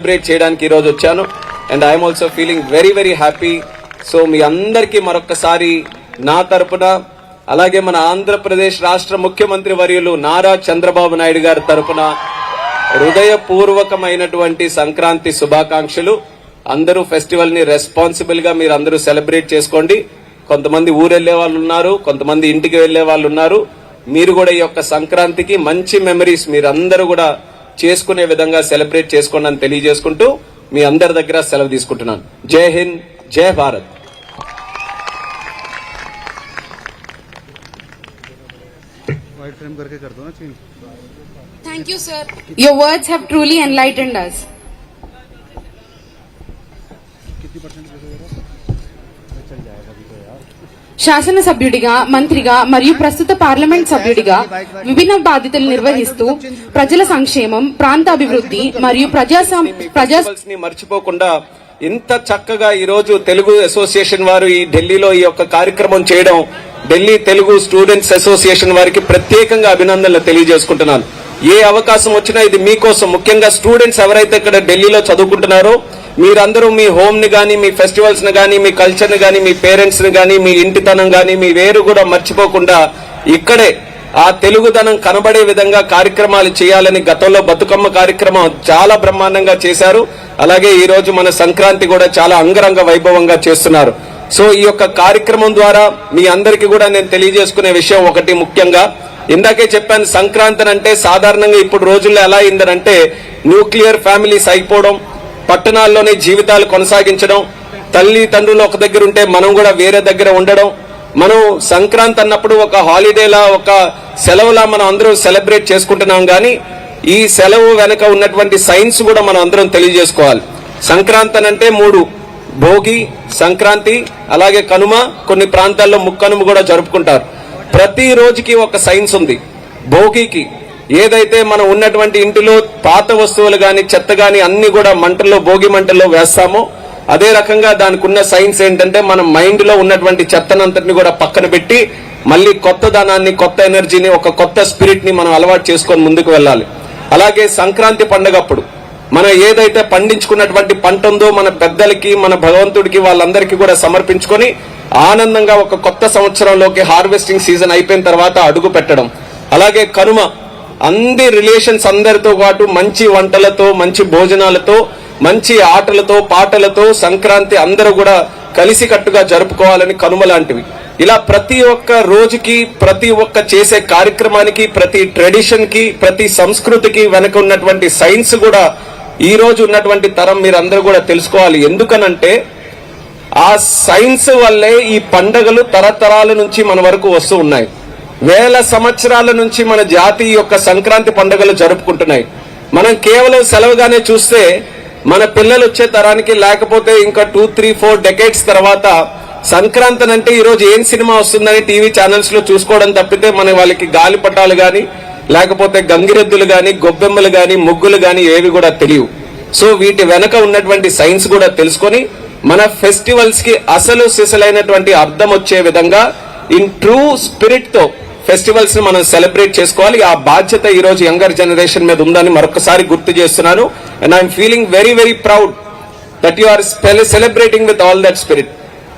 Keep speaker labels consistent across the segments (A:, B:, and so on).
A: Celebrate చేయడానికి ఈరోజు వచ్చాను. And I'm also feeling very very happy so మీ అందరికీ మరొకసారి నా తరపున అలాగే మన ఆంధ్రప్రదేశ్ రాష్ట్ర ముఖ్యమంత్రి వర్యులు నారా చంద్రబాబు నాయుడు గారి తరపున హృదయపూర్వకమైనటువంటి సంక్రాంతి శుభాకాంక్షలు. అందరూ ఫెస్టివల్ని రెస్పాన్సిబుల్గా మీరు అందరూ సెలబ్రేట్ చేసుకోండి. కొంతమంది ఊరెళ్ళే వాళ్ళు ఉన్నారు కొంతమంది ఇంటికి వెళ్ళే వాళ్ళు ఉన్నారు. మీరు కూడా ఈ యొక్క సంక్రాంతికి మంచి మెమరీస్ మీరు అందరూ కూడా చేసుకునే విధంగా సెలబ్రేట్ చేసుకోండి అని తెలియజేసుకుంటూ మీ అందరి దగ్గర సెలవు తీసుకుంటున్నాను. జై హింద్ జై Bharat.
B: Your words have truly enlightened us. శాసనసభ్యుడిగా మంత్రిగా మరియు ప్రస్తుత పార్లమెంట్ సభ్యుడిగా విభిన్న బాధ్యతలు నిర్వహిస్తూ ప్రజల సంక్షేమం ప్రాంత అభివృద్ధి మరియు ప్రజా
A: మర్చిపోకుండా ఇంత చక్కగా ఈ రోజు తెలుగు అసోసియేషన్ వారు ఈ ఢిల్లీలో ఈ యొక్క కార్యక్రమం చేయడం ఢిల్లీ తెలుగు స్టూడెంట్స్ అసోసియేషన్ వారికి ప్రత్యేకంగా అభినందనలు తెలియజేసుకుంటున్నాను. ఏ అవకాశం వచ్చినా ఇది మీకోసం. ముఖ్యంగా స్టూడెంట్స్ ఎవరైతే ఇక్కడ ఢిల్లీలో చదువుకుంటున్నారో మీరందరూ మీ హోమ్ని మీ ఫెస్టివల్స్ని మీ కల్చర్ని మీ పేరెంట్స్ని మీ ఇంటితనం కానీ మీ వేరు కూడా మర్చిపోకుండా ఇక్కడే ఆ తెలుగుదనం కనబడే విధంగా కార్యక్రమాలు చేయాలని గతంలో బతుకమ్మ కార్యక్రమం చాలా బ్రహ్మాండంగా చేశారు. అలాగే ఈ రోజు మన సంక్రాంతి కూడా చాలా అంగరంగ వైభవంగా చేస్తున్నారు. సో ఈ యొక్క కార్యక్రమం ద్వారా మీ అందరికీ కూడా నేను తెలియజేసుకునే విషయం ఒకటి ముఖ్యంగా. ఇందాకే చెప్పాను సంక్రాంతి అంటే సాధారణంగా ఇప్పుడు రోజుల్లో ఎలా అయిందనంటే న్యూక్లియర్ ఫ్యామిలీస్ అయిపోవడం పట్టణాల్లోనే జీవితాలు కొనసాగించడం తల్లి తండ్రులు ఒక దగ్గర ఉంటే మనం కూడా వేరే దగ్గర ఉండడం మనం సంక్రాంతి అన్నప్పుడు ఒక హాలిడేలా ఒక సెలవులా మనం అందరూ సెలబ్రేట్ చేసుకుంటున్నాం కానీ ఈ సెలవు వెనక ఉన్నటువంటి సైన్స్ కూడా మనం అందరం తెలియజేసుకోవాలి. సంక్రాంతి అని అంటే మూడు. భోగి సంక్రాంతి అలాగే కనుమ కొన్ని ప్రాంతాల్లో ముక్కనుమ కూడా జరుపుకుంటారు. ప్రతి రోజుకి ఒక సైన్స్ ఉంది. భోగికి ఏదైతే మనం ఉన్నటువంటి ఇంటిలో పాత వస్తువులు గాని చెత్త గాని అన్ని కూడా మంటల్లో భోగి మంటల్లో వేస్తామో అదే రకంగా దానికి ఉన్న సైన్స్ ఏంటంటే మన మైండ్లో ఉన్నటువంటి చెత్తనంతటిని కూడా పక్కన పెట్టి మళ్ళీ కొత్త ధనాన్ని కొత్త ఎనర్జీని ఒక కొత్త స్పిరిట్ని మనం అలవాటు చేసుకొని ముందుకు వెళ్ళాలి. అలాగే సంక్రాంతి పండగప్పుడు మనం ఏదైతే పండించుకున్నటువంటి పంట ఉందో మన పెద్దలకి మన భగవంతుడికి వాళ్ళందరికీ కూడా సమర్పించుకొని ఆనందంగా ఒక కొత్త సంవత్సరంలోకి హార్వెస్టింగ్ సీజన్ అయిపోయిన తర్వాత అడుగు పెట్టడం. అలాగే కనుమ అంది రిలేషన్స్ అందరితో పాటు మంచి వంటలతో మంచి భోజనాలతో మంచి ఆటలతో పాటలతో సంక్రాంతి అందరూ కూడా కలిసికట్టుగా జరుపుకోవాలని కనుమ లాంటివి. ఇలా ప్రతి ఒక్క రోజుకి ప్రతి ఒక్క చేసే కార్యక్రమానికి ప్రతి ట్రెడిషన్కి ప్రతి సంస్కృతికి వెనక ఉన్నటువంటి సైన్స్ కూడా ఈ రోజు ఉన్నటువంటి తరం మీరందరూ కూడా తెలుసుకోవాలి. ఎందుకనంటే ఆ సైన్స్ వల్లే ఈ పండగలు తరతరాల నుంచి మన వరకు వస్తూ ఉన్నాయి. వేల సంవత్సరాల నుంచి మన జాతి యొక్క సంక్రాంతి పండుగలు జరుపుకుంటున్నాయి. మనం కేవలం సెలవుగానే చూస్తే మన పిల్లలు వచ్చే తరానికి లేకపోతే ఇంకా టూ త్రీ ఫోర్ డెకేట్స్ తర్వాత సంక్రాంతి అంటే ఈరోజు ఏం సినిమా వస్తుందని టీవీ ఛానల్స్లో చూసుకోవడం తప్పితే మన వాళ్ళకి గాలిపటాలు గాని లేకపోతే గంగిరెద్దులు గాని గొబ్బెమ్మలు గాని ముగ్గులు గాని ఏవి కూడా తెలియవు. సో వీటి వెనక ఉన్నటువంటి సైన్స్ కూడా తెలుసుకొని మన ఫెస్టివల్స్కి అసలు సిసలైనటువంటి అర్థం వచ్చే విధంగా ఇన్ ట్రూ స్పిరిట్తో ఫెస్టివల్స్ని మనం సెలబ్రేట్ చేసుకోవాలి. ఆ బాధ్యత ఈ రోజు యంగర్ జనరేషన్ మీద ఉందని మరొకసారి గుర్తు చేస్తున్నాను. And I'm feeling very very proud that you are celebrating with all that spirit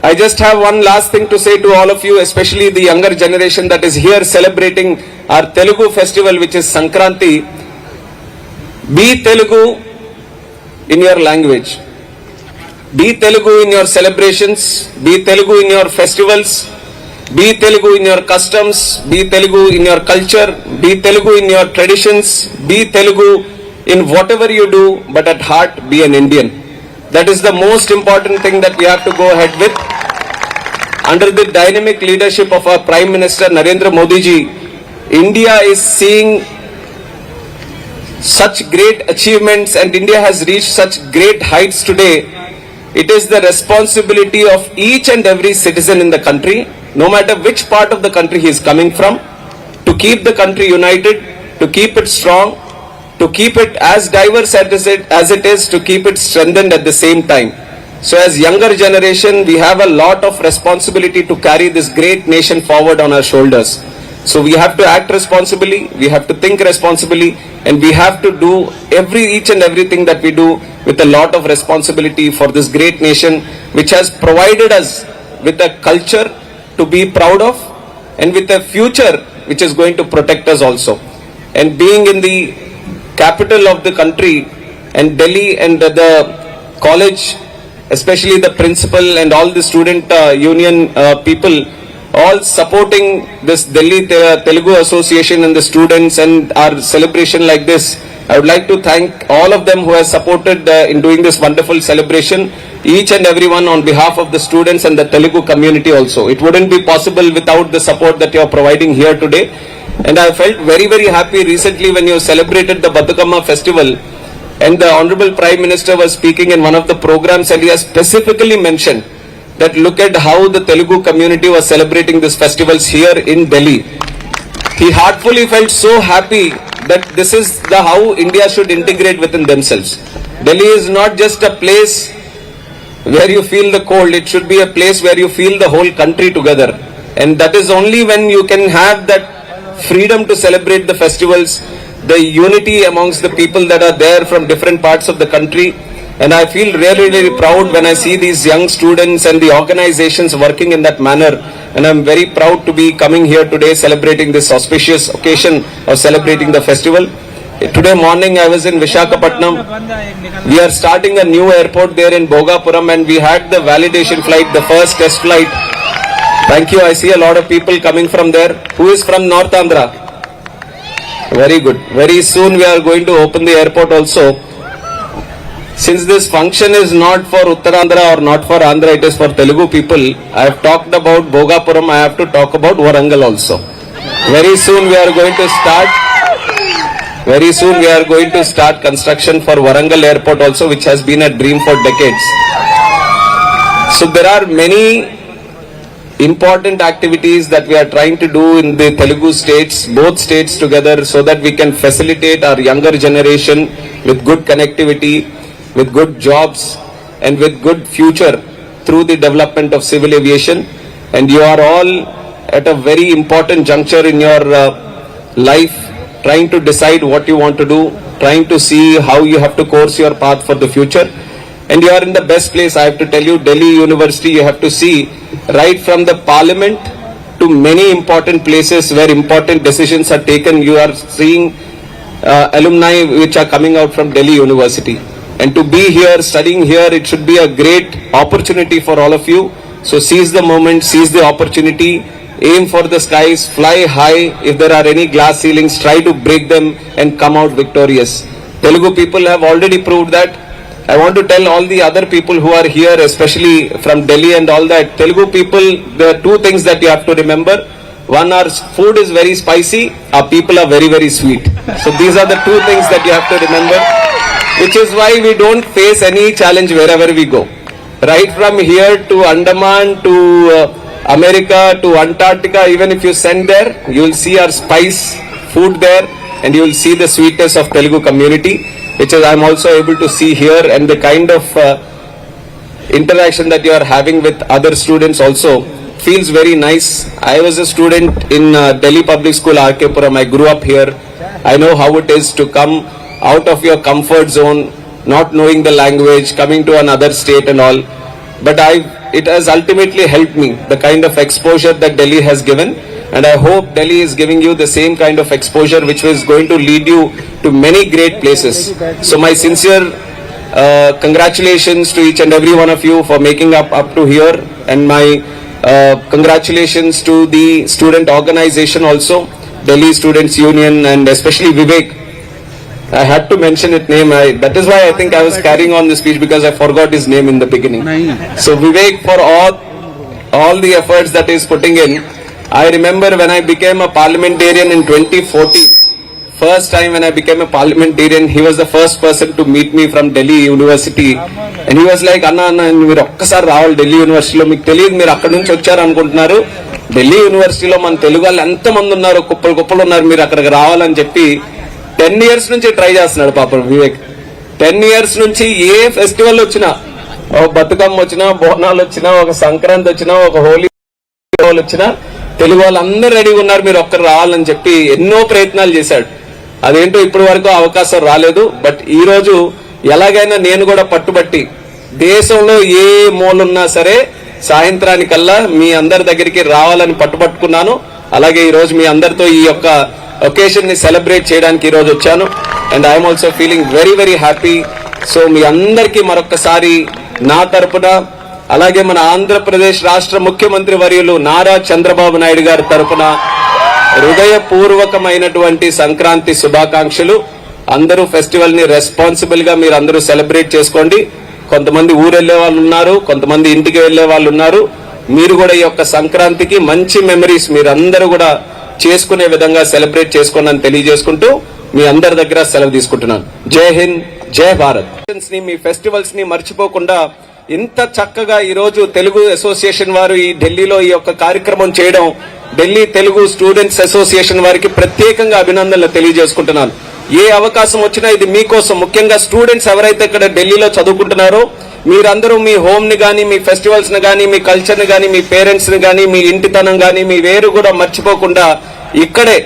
A: I just have one last thing to say to all of you especially the younger generation that is here celebrating our Telugu festival which is Sankranti be Telugu in your language be Telugu in your celebrations be Telugu in your festivals Be Telugu in your customs. Be Telugu in your culture. Be Telugu in your traditions. Be Telugu in whatever you do, but at heart be an Indian. That is the most important thing that we have to go ahead with. Under the dynamic leadership of our Prime Minister Narendra Modi ji, India is seeing such great achievements and India has reached such great heights today. It is the responsibility of each and every citizen in the country, no matter which part of the country he is coming from, to keep the country united, to keep it strong, to keep it as diverse as it, as it is, to keep it strengthened at the same time. So as younger generation, we have a lot of responsibility to carry this great nation forward on our shoulders. So we have to act responsibly, we have to think responsibly, and we have to do every each and everything that we do with a lot of responsibility for this great nation which has provided us with a culture to be proud of and with a future which is going to protect us also and being in the capital of the country and Delhi and the college especially the principal and all the student uh, union uh, people all supporting this Delhi Te- Telugu Association and the students and our celebration like this. I would like to thank all of them who have supported uh, in doing this wonderful celebration, each and everyone on behalf of the students and the Telugu community also. It wouldn't be possible without the support that you are providing here today. And I felt very, very happy recently when you celebrated the Batukamma festival and the Honorable Prime Minister was speaking in one of the programs and he has specifically mentioned that look at how the Telugu community was celebrating these festivals here in Delhi. He heartfully felt so happy that this is the how India should integrate within themselves. Delhi is not just a place where you feel the cold, it should be a place where you feel the whole country together. And that is only when you can have that freedom to celebrate the festivals, the unity amongst the people that are there from different parts of the country. And I feel really, really proud when I see these young students and the organizations working in that manner. And I'm very proud to be coming here today celebrating this auspicious occasion of celebrating the festival. Today morning I was in Vishakhapatnam. We are starting a new airport there in Bogapuram and we had the validation flight, the first test flight. Thank you. I see a lot of people coming from there. Who is from North Andhra? Very good. Very soon we are going to open the airport also. Since this function is not for Uttarandhra or not for Andhra, it is for Telugu people. I have talked about Bogapuram. I have to talk about Warangal also. Very soon we are going to start. Very soon we are going to start construction for Warangal Airport also, which has been a dream for decades. So there are many important activities that we are trying to do in the Telugu states, both states together, so that we can facilitate our younger generation with good connectivity, with good jobs, and with good future through the development of civil aviation. And you are all at a very important juncture in your uh, life, trying to decide what you want to do, trying to see how you have to course your path for the future and you are in the best place. I have to tell you, Delhi University, you have to see right from the parliament to many important places where important decisions are taken. You are seeing uh, alumni which are coming out from Delhi University. And to be here, studying here, it should be a great opportunity for all of you. So seize the moment, seize the opportunity, aim for the skies, fly high. If there are any glass ceilings, try to break them and come out victorious. Telugu people have already proved that. I want to tell all the other people who are here, especially from Delhi and all that, Telugu people, there are two things that you have to remember. One, our food is very spicy, our people are very, very sweet. So these are the two things that you have to remember, which is why we don't face any challenge wherever we go. Right from here to Andaman to uh, America to Antarctica, even if you send there, you will see our spice food there and you will see the sweetness of Telugu community, which is I'm also able to see here and the kind of uh, interaction that you are having with other students also feels very nice. I was a student in uh, Delhi Public School, RK Puram. I grew up here. I know how it is to come out of your comfort zone, not knowing the language, coming to another state and all. But I, it has ultimately helped me, the kind of exposure that Delhi has given. And I hope Delhi is giving you the same kind of exposure which is going to lead you to many great places. So my sincere uh, congratulations to each and every one of you for making up up to here and my uh, congratulations to the student organization also delhi students union and especially vivek i had to mention its name I, that is why i think i was carrying on the speech because i forgot his name in the beginning so vivek for all all the efforts that he's putting in i remember when i became a parliamentarian in 2014 First time when I became a parliamentarian, he was the first person to meet me from Delhi University. And he was like, అన్న అన్న మీరు ఒక్కసారి రావాలి ఢిల్లీ యూనివర్సిటీలో మీకు తెలియదు మీరు అక్కడ నుంచి వచ్చారు అనుకుంటున్నారు ఢిల్లీ యూనివర్సిటీలో మన తెలుగు వాళ్ళు ఎంత మంది ఉన్నారు కుప్పలు కుప్పలు ఉన్నారు మీరు అక్కడికి రావాలని చెప్పి టెన్ ఇయర్స్ నుంచి ట్రై చేస్తున్నాడు పాపం వివేక్. టెన్ ఇయర్స్ నుంచి ఏ ఫెస్టివల్ వచ్చినా ఒక బతుకమ్మ వచ్చినా బోనాలు వచ్చినా ఒక సంక్రాంతి వచ్చినా ఒక హోలీ వచ్చినా తెలుగు వాళ్ళందరూ రెడీగా ఉన్నారు మీరు ఒక్కరు రావాలని చెప్పి ఎన్నో ప్రయత్నాలు చేశాడు. అదేంటో ఇప్పటి వరకు అవకాశం రాలేదు బట్ ఈ రోజు ఎలాగైనా నేను కూడా పట్టుబట్టి దేశంలో ఏ మూలున్నా సరే సాయంత్రానికల్లా మీ అందరి దగ్గరికి రావాలని పట్టుబట్టుకున్నాను. అలాగే ఈ రోజు మీ అందరితో ఈ యొక్క ఒకేషన్ని సెలబ్రేట్ చేయడానికి ఈ రోజు వచ్చాను. And I'm also feeling very very happy so మీ అందరికీ మరొకసారి నా తరపున అలాగే మన ఆంధ్రప్రదేశ్ రాష్ట్ర ముఖ్యమంత్రి వర్యులు నారా చంద్రబాబు నాయుడు గారి తరపున హృదయపూర్వకమైనటువంటి సంక్రాంతి శుభాకాంక్షలు. అందరూ ఫెస్టివల్ని రెస్పాన్సిబుల్గా మీరు అందరూ సెలబ్రేట్ చేసుకోండి. కొంతమంది ఊరు వాళ్ళు ఉన్నారు కొంతమంది ఇంటికి వెళ్ళే వాళ్ళు ఉన్నారు. మీరు కూడా ఈ యొక్క సంక్రాంతికి మంచి మెమరీస్ మీరందరూ కూడా చేసుకునే విధంగా సెలబ్రేట్ చేసుకోండి అని తెలియజేసుకుంటూ మీ అందరి దగ్గర సెలవు తీసుకుంటున్నాను. జై హింద్ జై భారత్. ని మీ ఫెస్టివల్స్ని మర్చిపోకుండా ఇంత చక్కగా ఈ రోజు తెలుగు అసోసియేషన్ వారు ఈ ఢిల్లీలో ఈ యొక్క కార్యక్రమం చేయడం ఢిల్లీ తెలుగు స్టూడెంట్స్ అసోసియేషన్ వారికి ప్రత్యేకంగా అభినందనలు తెలియజేసుకుంటున్నాను. ఏ అవకాశం వచ్చినా ఇది మీకోసం. ముఖ్యంగా స్టూడెంట్స్ ఎవరైతే ఇక్కడ ఢిల్లీలో చదువుకుంటున్నారో మీరందరూ మీ హోమ్ని గానీ మీ ఫెస్టివల్స్ని గానీ మీ కల్చర్ని గానీ మీ పేరెంట్స్ని గానీ మీ ఇంటితనం గానీ మీ వేరు కూడా మర్చిపోకుండా ఇక్కడే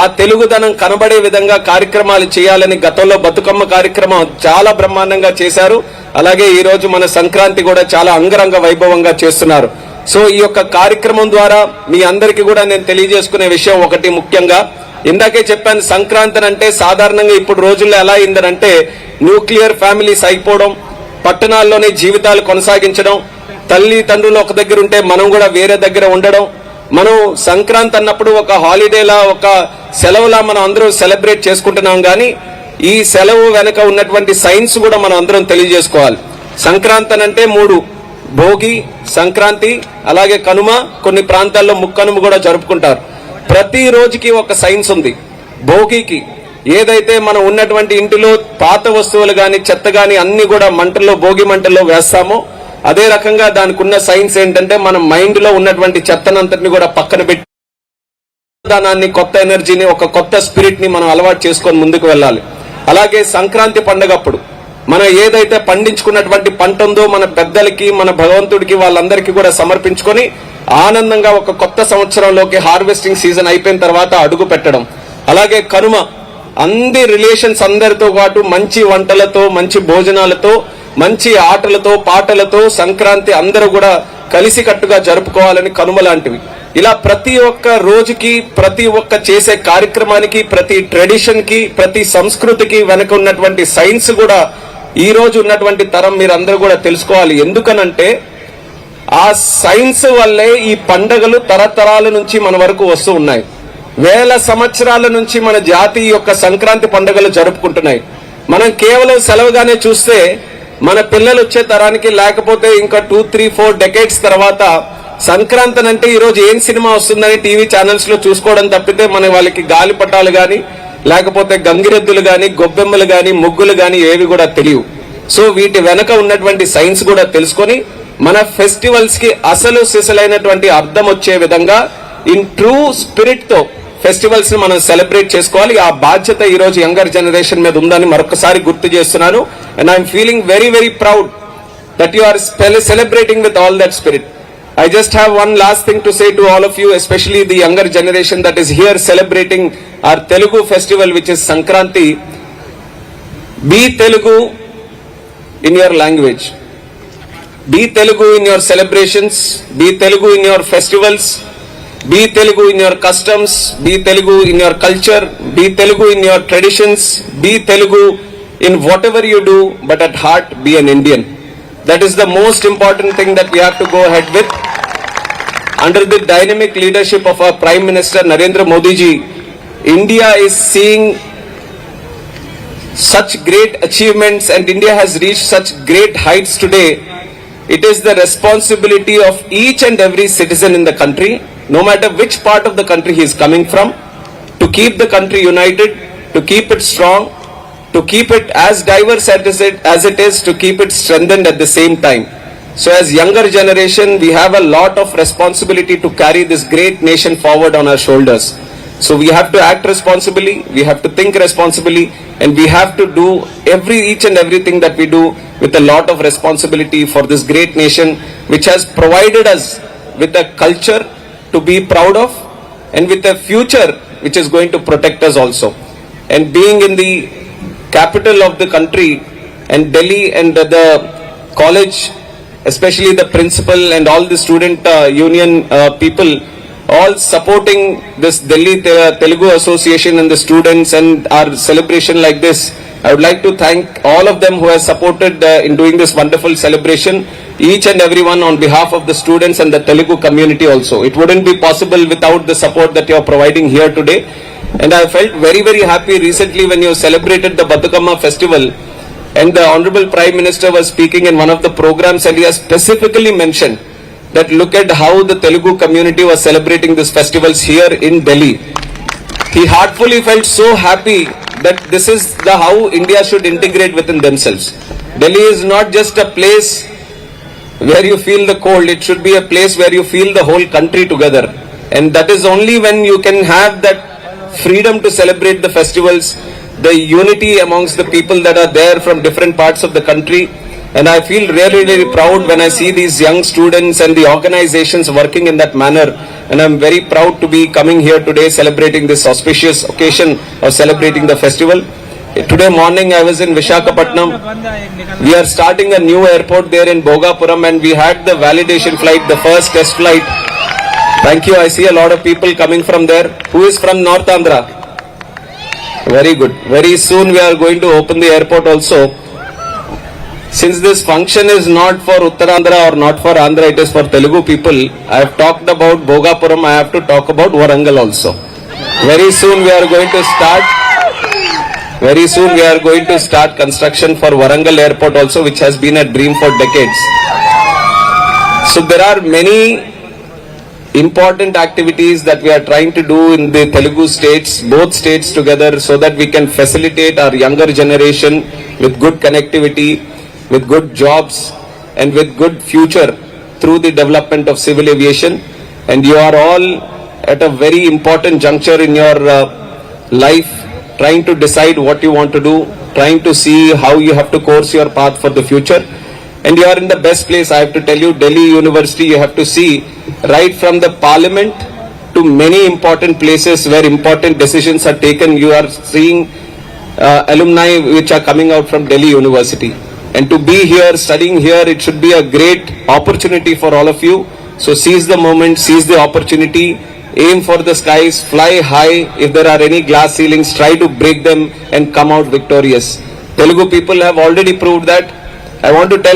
A: ఆ తెలుగుదనం కనబడే విధంగా కార్యక్రమాలు చేయాలని గతంలో బతుకమ్మ కార్యక్రమం చాలా బ్రహ్మాండంగా చేశారు. అలాగే ఈ రోజు మన సంక్రాంతి కూడా చాలా అంగరంగ వైభవంగా చేస్తున్నారు. సో ఈ యొక్క కార్యక్రమం ద్వారా మీ అందరికీ కూడా నేను తెలియజేసుకునే విషయం ఒకటి ముఖ్యంగా. ఇందాకే చెప్పాను సంక్రాంతి అంటే సాధారణంగా ఇప్పుడు రోజుల్లో ఎలా అయిందనంటే న్యూక్లియర్ ఫ్యామిలీస్ అయిపోవడం పట్టణాల్లోనే జీవితాలు కొనసాగించడం తల్లి తండ్రులు ఒక దగ్గర ఉంటే మనం కూడా వేరే దగ్గర ఉండడం మనం సంక్రాంతి అన్నప్పుడు ఒక హాలిడేలా ఒక సెలవులా మనం అందరూ సెలబ్రేట్ చేసుకుంటున్నాం కానీ ఈ సెలవు వెనుక ఉన్నటువంటి సైన్స్ కూడా మనం అందరం తెలియజేసుకోవాలి. సంక్రాంతి అని అంటే మూడు. భోగి సంక్రాంతి అలాగే కనుమ. కొన్ని ప్రాంతాల్లో ముక్కనుమ కూడా జరుపుకుంటారు. ప్రతి రోజుకి ఒక సైన్స్ ఉంది. భోగికి ఏదైతే మనం ఉన్నటువంటి ఇంటిలో పాత వస్తువులు కానీ చెత్త కానీ అన్ని కూడా మంటల్లో భోగి మంటల్లో వేస్తామో అదే రకంగా దానికి ఉన్న సైన్స్ ఏంటంటే మన మైండ్లో ఉన్నటువంటి చెత్తనంతటిని కూడా పక్కన పెట్టి దానాన్ని కొత్త ఎనర్జీని ఒక కొత్త స్పిరిట్ని మనం అలవాటు చేసుకొని ముందుకు వెళ్ళాలి. అలాగే సంక్రాంతి పండగప్పుడు మనం ఏదైతే పండించుకున్నటువంటి పంట ఉందో మన పెద్దలకి మన భగవంతుడికి వాళ్ళందరికీ కూడా సమర్పించుకొని ఆనందంగా ఒక కొత్త సంవత్సరంలోకి హార్వెస్టింగ్ సీజన్ అయిపోయిన తర్వాత అడుగు పెట్టడం. అలాగే కనుమ అంది రిలేషన్స్ అందరితో పాటు మంచి వంటలతో మంచి భోజనాలతో మంచి ఆటలతో పాటలతో సంక్రాంతి అందరూ కూడా కలిసికట్టుగా జరుపుకోవాలని కనుమ లాంటివి ఇలా ప్రతి ఒక్క రోజుకి ప్రతి ఒక్క చేసే కార్యక్రమానికి ప్రతి ట్రెడిషన్కి ప్రతి సంస్కృతికి వెనక ఉన్నటువంటి సైన్స్ కూడా ఈ రోజు ఉన్నటువంటి తరం మీరు అందరూ కూడా తెలుసుకోవాలి. ఎందుకనంటే ఆ సైన్స్ వల్లే ఈ పండగలు తరతరాల నుంచి మన వరకు వస్తూ ఉన్నాయి. వేల సంవత్సరాల నుంచి మన జాతి యొక్క సంక్రాంతి పండుగలు జరుపుకుంటున్నాయి. మనం కేవలం సెలవుగానే చూస్తే మన పిల్లలు వచ్చే తరానికి లేకపోతే ఇంకా టూ త్రీ ఫోర్ డెకేట్స్ తర్వాత సంక్రాంతి అంటే ఈరోజు ఏం సినిమా వస్తుందని టీవీ ఛానల్స్లో చూసుకోవడం తప్పితే మన వాళ్ళకి గాలిపటాలు గాని లేకపోతే గంగిరెద్దులు గాని గొబ్బెమ్మలు గాని ముగ్గులు గాని ఏవి కూడా తెలియవు. సో వీటి వెనక ఉన్నటువంటి సైన్స్ కూడా తెలుసుకొని మన ఫెస్టివల్స్కి అసలు సిసలైనటువంటి అర్థం వచ్చే విధంగా ఇన్ ట్రూ స్పిరిట్తో ఫెస్టివల్స్ని మనం సెలబ్రేట్ చేసుకోవాలి. ఆ బాధ్యత ఈ రోజు యంగర్ జనరేషన్ మీద ఉందని మరొకసారి గుర్తు చేస్తున్నాను. And I'm feeling very very proud that you are celebrating with all that spirit I just have one last thing to say to all of you especially the younger generation that is here celebrating our Telugu festival which is Sankranti be Telugu in your language be Telugu in your celebrations be Telugu in your festivals Be Telugu in your customs. Be Telugu in your culture. Be Telugu in your traditions. Be Telugu in whatever you do, but at heart be an Indian. That is the most important thing that we have to go ahead with. Under the dynamic leadership of our Prime Minister Narendra Modi ji, India is seeing such great achievements and India has reached such great heights today. It is the responsibility of each and every citizen in the country, no matter which part of the country he is coming from, to keep the country united, to keep it strong, to keep it as diverse as it, as it is, to keep it strengthened at the same time. So as younger generation, we have a lot of responsibility to carry this great nation forward on our shoulders. So we have to act responsibly, we have to think responsibly, and we have to do every, each and everything that we do with a lot of responsibility for this great nation, which has provided us with a culture to be proud of, and with a future which is going to protect us also. and being in the capital of the country and Delhi and the college, especially the principal and all the student uh, union uh, people, all supporting this Delhi Te- Telugu Association and the students and our celebration like this. I would like to thank all of them who have supported uh, in doing this wonderful celebration, each and everyone on behalf of the students and the Telugu community also. It wouldn't be possible without the support that you are providing here today. And I felt very, very happy recently when you celebrated the Batukamma festival and the Honorable Prime Minister was speaking in one of the programs and he has specifically mentioned that look at how the Telugu community was celebrating these festivals here in Delhi. He heartfully felt so happy that this is the how India should integrate within themselves. Delhi is not just a place where you feel the cold, it should be a place where you feel the whole country together. And that is only when you can have that freedom to celebrate the festivals, the unity amongst the people that are there from different parts of the country. And I feel really, really proud when I see these young students and the organizations working in that manner. And I'm very proud to be coming here today celebrating this auspicious occasion of celebrating the festival. Today morning I was in Vishakhapatnam. We are starting a new airport there in Bogapuram and we had the validation flight, the first test flight. Thank you. I see a lot of people coming from there. Who is from North Andhra? Very good. Very soon we are going to open the airport also. Since this function is not for Uttarandhra or not for Andhra, it is for Telugu people. I have talked about Bogapuram. I have to talk about Warangal also. Very soon we are going to start. Very soon we are going to start construction for Warangal Airport also, which has been a dream for decades. So there are many important activities that we are trying to do in the Telugu states, both states together, so that we can facilitate our younger generation with good connectivity, with good jobs, and with good future through the development of civil aviation. And you are all at a very important juncture in your uh, life, trying to decide what you want to do, trying to see how you have to course your path for the future and you are in the best place. I have to tell you, Delhi University, you have to see right from the parliament to many important places where important decisions are taken. You are seeing uh, alumni which are coming out from Delhi University. And to be here, studying here, it should be a great opportunity for all of you. So seize the moment, seize the opportunity, aim for the skies, fly high. If there are any glass ceilings, try to break them and come out victorious. Telugu people have already proved that. I want to tell